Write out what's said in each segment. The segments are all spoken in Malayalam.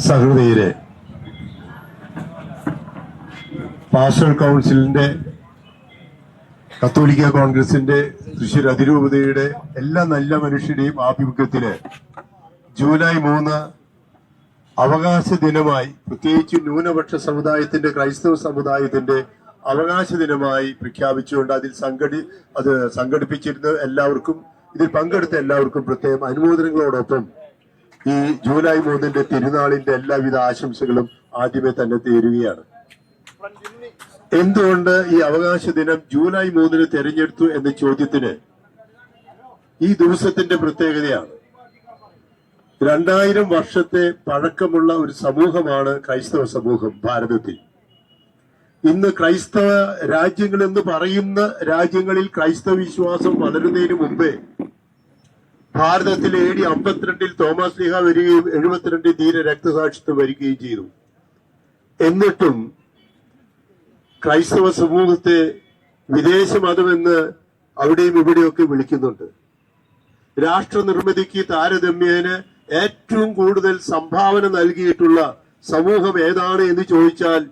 സഹൃദയരെ പാസ്റ്റൽ കൗൺസിലിന്റെ കത്തോലിക്ക കോൺഗ്രസിന്റെ തൃശൂർ അതിരൂപതയുടെ എല്ലാ നല്ല മനുഷ്യരുടെയും ആഭിമുഖ്യത്തിൽ ജൂലൈ മൂന്ന് അവകാശ ദിനമായി പ്രത്യേകിച്ച് ന്യൂനപക്ഷ സമുദായത്തിന്റെ ക്രൈസ്തവ സമുദായത്തിന്റെ അവകാശ ദിനമായി പ്രഖ്യാപിച്ചുകൊണ്ട് അതിൽ സംഘടി അത് സംഘടിപ്പിച്ചിരുന്ന എല്ലാവർക്കും ഇതിൽ പങ്കെടുത്ത എല്ലാവർക്കും പ്രത്യേകം അനുമോദനങ്ങളോടൊപ്പം ഈ ജൂലൈ മൂന്നിന്റെ തിരുനാളിന്റെ എല്ലാവിധ ആശംസകളും ആദ്യമേ തന്നെ തീരുകയാണ്. എന്തുകൊണ്ട് ഈ അവകാശ ദിനം ജൂലൈ മൂന്നിന് തെരഞ്ഞെടുത്തു എന്ന ചോദ്യത്തിന് ഈ ദിവസത്തിന്റെ പ്രത്യേകതയാണ്. രണ്ടായിരം വർഷത്തെ പഴക്കമുള്ള ഒരു സമൂഹമാണ് ക്രൈസ്തവ സമൂഹം ഭാരതത്തിൽ. ഇന്ന് ക്രൈസ്തവ രാജ്യങ്ങൾ എന്ന് പറയുന്ന രാജ്യങ്ങളിൽ ക്രൈസ്തവ വിശ്വാസം വളരുന്നതിന് മുമ്പേ ഭാരതത്തിൽ എ ഡി അമ്പത്തിരണ്ടിൽ തോമസ് ലീഹ വരികയും എഴുപത്തിരണ്ടിൽ ധീര രക്തസാക്ഷിത്വം വരികയും ചെയ്തു. എന്നിട്ടും ക്രൈസ്തവ സമൂഹത്തെ വിദേശ മതമെന്ന് അവിടെയും ഇവിടെയൊക്കെ വിളിക്കുന്നുണ്ട്. രാഷ്ട്ര നിർമ്മിതിക്ക് താരതമ്യേന ഏറ്റവും കൂടുതൽ സംഭാവന നൽകിയിട്ടുള്ള സമൂഹം ഏതാണ് എന്ന് ചോദിച്ചാൽ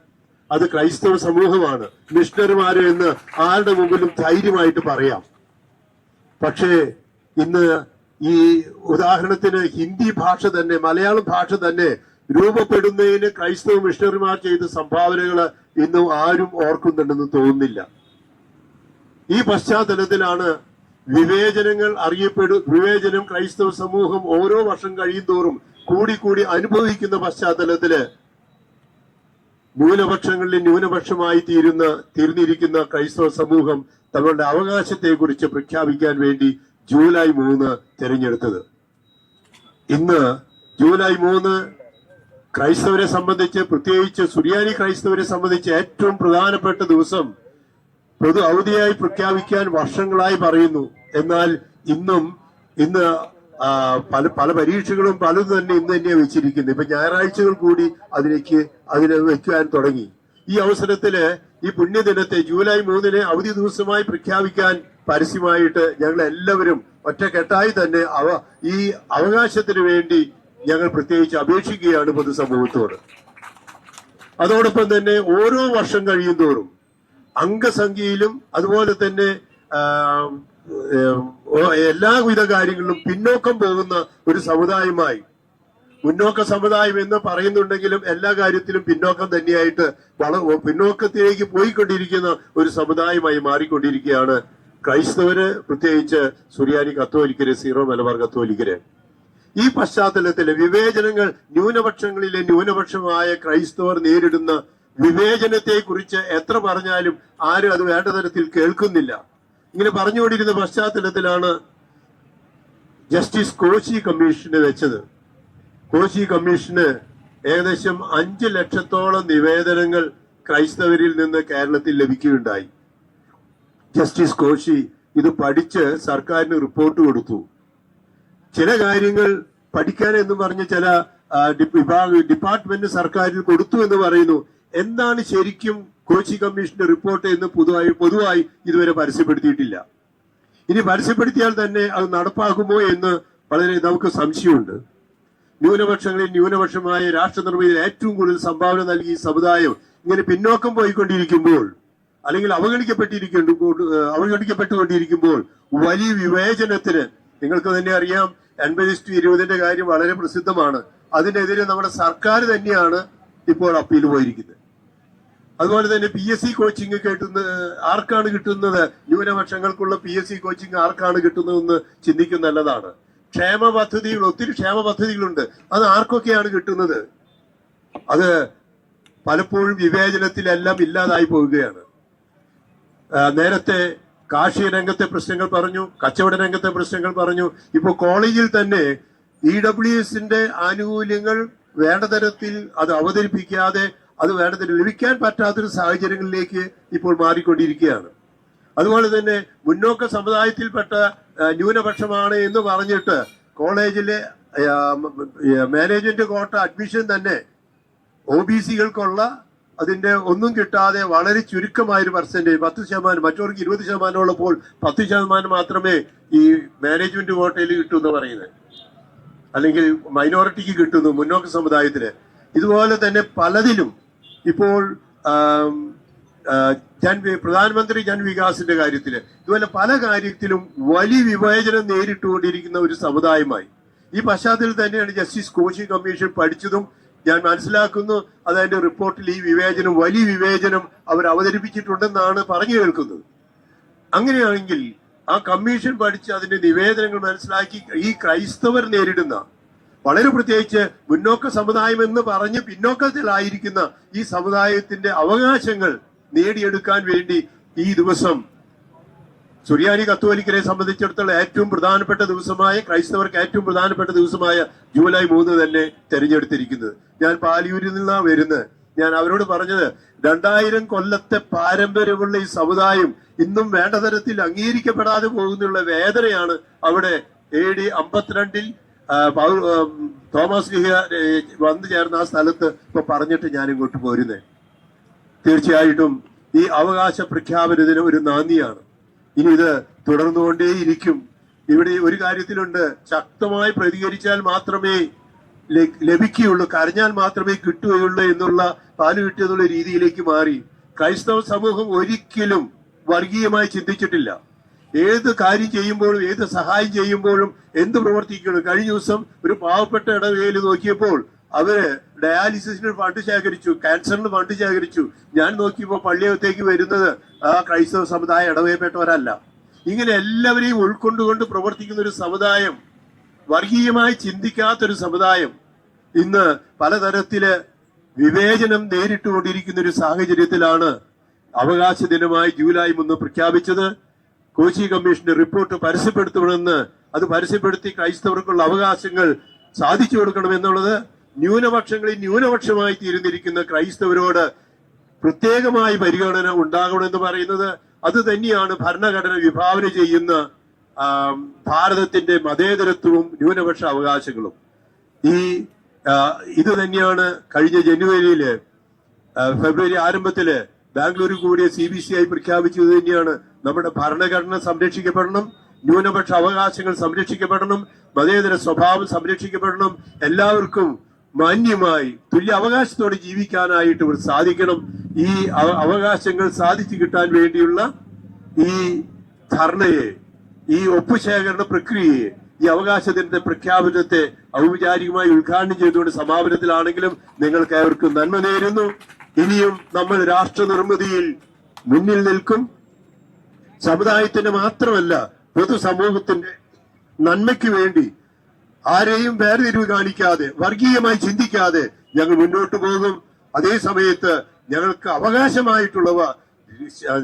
അത് ക്രൈസ്തവ സമൂഹമാണ്. മിഷണറിമാര് എന്ന് ആരുടെ മുമ്പിലും ധൈര്യമായിട്ട് പറയാം. പക്ഷേ ഇന്ന് ഈ ഉദാഹരണത്തിന് ഹിന്ദി ഭാഷ തന്നെ മലയാളം ഭാഷ തന്നെ രൂപപ്പെടുന്നതിന് ക്രൈസ്തവ മിഷണറിമാർ ചെയ്ത സംഭാവനകൾ ഇന്നും ആരും ഓർക്കുന്നുണ്ടെന്ന് തോന്നുന്നില്ല. ഈ പശ്ചാത്തലത്തിലാണ് വിവേചനങ്ങൾ അറിയപ്പെടും വിവേചനം ക്രൈസ്തവ സമൂഹം ഓരോ വർഷം കഴിയുന്തോറും കൂടിക്കൂടി അനുഭവിക്കുന്ന പശ്ചാത്തലത്തിൽ ന്യൂനപക്ഷങ്ങളിൽ ന്യൂനപക്ഷമായി തീരുന്ന തീർന്നിരിക്കുന്ന ക്രൈസ്തവ സമൂഹം തങ്ങളുടെ അവകാശത്തെക്കുറിച്ച് പ്രഖ്യാപിക്കാൻ വേണ്ടി ജൂലൈ മൂന്ന് തിരഞ്ഞെടുത്തത്. ഇന്ന് ജൂലൈ മൂന്ന് ക്രൈസ്തവരെ സംബന്ധിച്ച് പ്രത്യേകിച്ച് സുറിയാനി ക്രൈസ്തവരെ സംബന്ധിച്ച് ഏറ്റവും പ്രധാനപ്പെട്ട ദിവസം പൊതു അവധിയായി പ്രഖ്യാപിക്കാൻ വർഷങ്ങളായി പറയുന്നു. എന്നാൽ ഇന്നും ഇന്ന് പല പല പരീക്ഷകളും പലതും തന്നെ ഇന്ന് തന്നെ വെച്ചിരിക്കുന്നു ഇപ്പൊ ഞായറാഴ്ചകൾ കൂടി അതിലേക്ക് അതിനെ വെക്കുവാൻ തുടങ്ങി. ഈ അവസരത്തിൽ ഈ പുണ്യദിനത്തെ ജൂലൈ മൂന്നിന് അവധി ദിവസമായി പ്രഖ്യാപിക്കാൻ പരസ്യമായിട്ട് ഞങ്ങൾ എല്ലാവരും ഒറ്റക്കെട്ടായി തന്നെ അവ ഈ അവകാശത്തിന് വേണ്ടി ഞങ്ങൾ പ്രത്യേകിച്ച് അപേക്ഷിക്കുകയാണ് പൊതുസമൂഹത്തോട്. അതോടൊപ്പം തന്നെ ഓരോ വർഷം കഴിയുന്തോറും അംഗസംഖ്യയിലും അതുപോലെ തന്നെ എല്ലാവിധ കാര്യങ്ങളിലും പിന്നോക്കം പോകുന്ന ഒരു സമുദായമായി മുന്നോക്ക സമുദായം എന്ന് പറയുന്നുണ്ടെങ്കിലും എല്ലാ കാര്യത്തിലും പിന്നോക്കം തന്നെയായിട്ട് പിന്നോക്കത്തിലേക്ക് പോയിക്കൊണ്ടിരിക്കുന്ന ഒരു സമുദായമായി മാറിക്കൊണ്ടിരിക്കുകയാണ് ക്രൈസ്തവര് പ്രത്യേകിച്ച് സുറിയാനി കത്തോലിക്കര് സീറോ മലബാർ കത്തോലിക്കര്. ഈ പശ്ചാത്തലത്തിലെ വിവേചനങ്ങൾ ന്യൂനപക്ഷങ്ങളിലെ ന്യൂനപക്ഷമായ ക്രൈസ്തവർ നേരിടുന്ന വിവേചനത്തെ കുറിച്ച് എത്ര പറഞ്ഞാലും ആരും അത് വേണ്ട തരത്തിൽ കേൾക്കുന്നില്ല. ഇങ്ങനെ പറഞ്ഞുകൊണ്ടിരുന്ന പശ്ചാത്തലത്തിലാണ് ജസ്റ്റിസ് കോശി കമ്മീഷന് വെച്ചത്. കോശി കമ്മീഷന് ഏകദേശം അഞ്ച് ലക്ഷത്തോളം നിവേദനങ്ങൾ ക്രൈസ്തവരിൽ നിന്ന് കേരളത്തിൽ ലഭിക്കുകയുണ്ടായി. ജസ്റ്റിസ് കോശി ഇത് പഠിച്ച് സർക്കാരിന് റിപ്പോർട്ട് കൊടുത്തു. ചില കാര്യങ്ങൾ പഠിക്കാൻ എന്ന് പറഞ്ഞ് ചില വിഭാഗ ഡിപ്പാർട്ട്മെന്റ് സർക്കാരിൽ കൊടുത്തു എന്ന് പറയുന്നു. എന്താണ് ശരിക്കും കോച്ചി കമ്മീഷന്റെ റിപ്പോർട്ട് എന്ന് പൊതുവായി പൊതുവായി ഇതുവരെ പരസ്യപ്പെടുത്തിയിട്ടില്ല. ഇനി പരസ്യപ്പെടുത്തിയാൽ തന്നെ അത് നടപ്പാക്കുമോ എന്ന് വളരെ നമുക്ക് സംശയമുണ്ട്. ന്യൂനപക്ഷങ്ങളിൽ ന്യൂനപക്ഷമായ രാഷ്ട്ര നിർമ്മിതിയിൽ ഏറ്റവും കൂടുതൽ സംഭാവന നൽകി സമുദായം. ഇങ്ങനെ പിന്നോക്കം പോയിക്കൊണ്ടിരിക്കുമ്പോൾ അല്ലെങ്കിൽ അവഗണിക്കപ്പെട്ടിരിക്കുന്നു അവഗണിക്കപ്പെട്ടുകൊണ്ടിരിക്കുമ്പോൾ വലിയ വിവേചനത്തിന് നിങ്ങൾക്ക് തന്നെ അറിയാം എൺപത് ഇസ്റ്റു ഇരുപതിന്റെ കാര്യം വളരെ പ്രസിദ്ധമാണ്. അതിനെതിരെ നമ്മുടെ സർക്കാർ തന്നെയാണ് ഇപ്പോൾ അപ്പീൽ പോയിരിക്കുന്നത്. അതുപോലെ തന്നെ പി എസ് സി കോച്ചിങ് കിട്ടുന്ന ആർക്കാണ് കിട്ടുന്നത്? ന്യൂനപക്ഷങ്ങൾക്കുള്ള പി എസ് സി കോച്ചിങ് ആർക്കാണ് കിട്ടുന്നതെന്ന് ചിന്തിക്കുന്ന നല്ലതാണ്. ക്ഷേമ പദ്ധതികൾ ഒത്തിരി ക്ഷേമ പദ്ധതികളുണ്ട്. അത് ആർക്കൊക്കെയാണ് കിട്ടുന്നത്? അത് പലപ്പോഴും വിവേചനത്തിലെല്ലാം ഇല്ലാതായി പോവുകയാണ്. നേരത്തെ കാർഷിക രംഗത്തെ പ്രശ്നങ്ങൾ പറഞ്ഞു കച്ചവട രംഗത്തെ പ്രശ്നങ്ങൾ പറഞ്ഞു. ഇപ്പോൾ കോളേജിൽ തന്നെ ഇ ഡബ്ല്യു എസിന്റെ ആനുകൂല്യങ്ങൾ വേണ്ട തരത്തിൽ അത് അവതരിപ്പിക്കാതെ അത് വേണ്ട തരത്തിൽ ലഭിക്കാൻ പറ്റാത്തൊരു സാഹചര്യങ്ങളിലേക്ക് ഇപ്പോൾ മാറിക്കൊണ്ടിരിക്കുകയാണ്. അതുപോലെ തന്നെ മുന്നോക്ക സമുദായത്തിൽപ്പെട്ട ന്യൂനപക്ഷമാണ് എന്ന് പറഞ്ഞിട്ട് കോളേജിലെ മാനേജ്മെന്റ് കോട്ട അഡ്മിഷൻ തന്നെ ഒ ബി സികൾക്കുള്ള അതിന്റെ ഒന്നും കിട്ടാതെ വളരെ ചുരുക്കമായ ഒരു പെർസെന്റേജ് പത്ത് ശതമാനം മറ്റവർക്ക് ഇരുപത് ശതമാനം ഉള്ളപ്പോൾ പത്ത് ശതമാനം മാത്രമേ ഈ മാനേജ്മെന്റ് കോട്ടയിൽ കിട്ടൂ എന്ന് പറയുന്നത്. അല്ലെങ്കിൽ മൈനോറിറ്റിക്ക് കിട്ടുന്നു മുന്നോക്ക സമുദായത്തിന് ഇതുപോലെ തന്നെ പലതിലും ഇപ്പോൾ ജൻ പ്രധാനമന്ത്രി ജൻ വികാസിന്റെ കാര്യത്തിൽ ഇതുപോലെ പല കാര്യത്തിലും വലിയ വിവേചനം നേരിട്ടുകൊണ്ടിരിക്കുന്ന ഒരു സമുദായമായി. ഈ പശ്ചാത്തലത്തിൽ തന്നെയാണ് ജസ്റ്റിസ് കോശി കമ്മീഷൻ പഠിച്ചതും ഞാൻ മനസ്സിലാക്കുന്നു അതതിന്റെ റിപ്പോർട്ടിൽ ഈ വിവേചനം വലിയ വിവേചനം അവർ അവതരിപ്പിച്ചിട്ടുണ്ടെന്നാണ് പറഞ്ഞു കേൾക്കുന്നത്. അങ്ങനെയാണെങ്കിൽ ആ കമ്മീഷൻ പഠിച്ച് അതിന്റെ നിവേദനങ്ങൾ മനസ്സിലാക്കി ഈ ക്രൈസ്തവർ നേരിടുന്ന വളരെ പ്രത്യേകിച്ച് മുന്നോക്ക സമുദായം എന്ന് പറഞ്ഞ് പിന്നോക്കത്തിലായിരിക്കുന്ന ഈ സമുദായത്തിന്റെ അവകാശങ്ങൾ നേടിയെടുക്കാൻ വേണ്ടി ഈ ദിവസം സുറിയാനി കത്തോലിക്കരെ സംബന്ധിച്ചിടത്തോളം ഏറ്റവും പ്രധാനപ്പെട്ട ദിവസമായ ക്രൈസ്തവർക്ക് ഏറ്റവും പ്രധാനപ്പെട്ട ദിവസമായ ജൂലൈ മൂന്ന് തന്നെ തെരഞ്ഞെടുത്തിരിക്കുന്നത്. ഞാൻ പാലിയൂരിൽ നിന്നാണ് വരുന്നത്. ഞാൻ അവരോട് പറഞ്ഞത് രണ്ടായിരം കൊല്ലത്തെ പാരമ്പര്യമുള്ള ഈ സമുദായം ഇന്നും വേണ്ട തരത്തിൽ അംഗീകരിക്കപ്പെടാതെ പോകുന്നുള്ള വേദനയാണ് അവിടെ എ ഡി അമ്പത്തിരണ്ടിൽ തോമസ് ലിഹ വന്നു ചേർന്ന ആ സ്ഥലത്ത് ഇപ്പൊ പറഞ്ഞിട്ട് ഞാൻ ഇങ്ങോട്ട് പോരുന്നേ. തീർച്ചയായിട്ടും ഈ അവകാശ പ്രഖ്യാപനത്തിന് ഒരു നന്ദിയാണ്. ഇനി ഇത് തുടർന്നുകൊണ്ടേയിരിക്കും ഇവിടെ ഒരു കാര്യത്തിലുണ്ട്. ശക്തമായി പ്രതികരിച്ചാൽ മാത്രമേ ലഭിക്കുകയുള്ളൂ. കരഞ്ഞാൽ മാത്രമേ കിട്ടുകയുള്ളൂ എന്നുള്ള പാൽ കിട്ടിയെന്നുള്ള രീതിയിലേക്ക് മാറി. ക്രൈസ്തവ സമൂഹം ഒരിക്കലും വർഗീയമായി ചിന്തിച്ചിട്ടില്ല. ഏത് കാര്യം ചെയ്യുമ്പോഴും ഏത് സഹായം ചെയ്യുമ്പോഴും എന്ത് പ്രവർത്തിക്കണം കഴിഞ്ഞ ദിവസം ഒരു പാവപ്പെട്ട ഇടവേൽ നോക്കിയപ്പോൾ അവർ ഡയാലിസിസിന് ഫണ്ട് ശേഖരിച്ചു ക്യാൻസറിന് ഫണ്ട് ശേഖരിച്ചു. ഞാൻ നോക്കിയപ്പോൾ പള്ളിയകത്തേക്ക് വരുന്നത് ആ ക്രൈസ്തവ സമുദായം ഇടവയപ്പെട്ടവരല്ല ഇങ്ങനെ എല്ലാവരെയും ഉൾക്കൊണ്ടുകൊണ്ട് പ്രവർത്തിക്കുന്ന ഒരു സമുദായം വർഗീയമായി ചിന്തിക്കാത്തൊരു സമുദായം ഇന്ന് പലതരത്തിൽ വിവേചനം നേരിട്ടുകൊണ്ടിരിക്കുന്ന ഒരു സാഹചര്യത്തിലാണ് അവകാശ ദിനമായി ജൂലൈ മൂന്ന് പ്രഖ്യാപിച്ചത്. കോച്ചി കമ്മീഷന്റെ റിപ്പോർട്ട് പരസ്യപ്പെടുത്തണമെന്ന് അത് പരസ്യപ്പെടുത്തി ക്രൈസ്തവർക്കുള്ള അവകാശങ്ങൾ സാധിച്ചു കൊടുക്കണമെന്നുള്ളത് ന്യൂനപക്ഷങ്ങളിൽ ന്യൂനപക്ഷമായി തീരുന്നിരിക്കുന്ന ക്രൈസ്തവരോട് പ്രത്യേകമായി പരിഗണന ഉണ്ടാകണമെന്ന് പറയുന്നത് അത് തന്നെയാണ് ഭരണഘടന വിഭാവന ചെയ്യുന്ന ഭാരതത്തിന്റെ മതേതരത്വവും ന്യൂനപക്ഷ അവകാശങ്ങളും. ഈ ഇത് തന്നെയാണ് കഴിഞ്ഞ ജനുവരിയിൽ ഫെബ്രുവരി ആരംഭത്തിൽ ബാംഗ്ലൂരിൽ കൂടിയ സി ബി സി ഐ പ്രഖ്യാപിച്ചത് തന്നെയാണ് നമ്മുടെ ഭരണഘടന സംരക്ഷിക്കപ്പെടണം ന്യൂനപക്ഷ അവകാശങ്ങൾ സംരക്ഷിക്കപ്പെടണം മതേതര സ്വഭാവം സംരക്ഷിക്കപ്പെടണം. എല്ലാവർക്കും മാന്യമായി തുല്യ അവകാശത്തോടെ ജീവിക്കാനായിട്ട് ഇവർ സാധിക്കണം. ഈ അവകാശങ്ങൾ സാധിച്ചു കിട്ടാൻ വേണ്ടിയുള്ള ഈ ധർണയെ ഈ ഒപ്പുശേഖരണ പ്രക്രിയയെ ഈ അവകാശത്തിന്റെ പ്രഖ്യാപനത്തെ ഔപചാരികമായി ഉദ്ഘാടനം ചെയ്തുകൊണ്ട് സമാപനത്തിലാണെങ്കിലും നിങ്ങൾക്ക് ഏവർക്കും നന്മ നേരുന്നു. ഇനിയും നമ്മൾ രാഷ്ട്ര നിർമ്മിതിയിൽ മുന്നിൽ നിൽക്കും. സമുദായത്തിന്റെ മാത്രമല്ല പൊതുസമൂഹത്തിന്റെ നന്മയ്ക്ക് വേണ്ടി ആരെയും വേർതിരിവ് കാണിക്കാതെ വർഗീയമായി ചിന്തിക്കാതെ ഞങ്ങൾ മുന്നോട്ട് പോകും. അതേ സമയത്ത് ഞങ്ങൾക്ക് അവകാശമായിട്ടുള്ളവ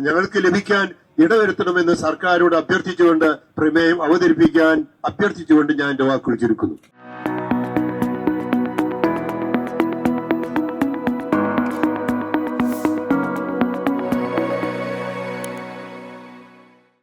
ഞങ്ങൾക്ക് ലഭിക്കാൻ ഇടവരുത്തണമെന്ന് സർക്കാരോട് അഭ്യർത്ഥിച്ചുകൊണ്ട് പ്രമേയം അവതരിപ്പിക്കാൻ അഭ്യർത്ഥിച്ചുകൊണ്ട് ഞാൻ എന്റെ വാക്കുകൾ ചുരുക്കുന്നു.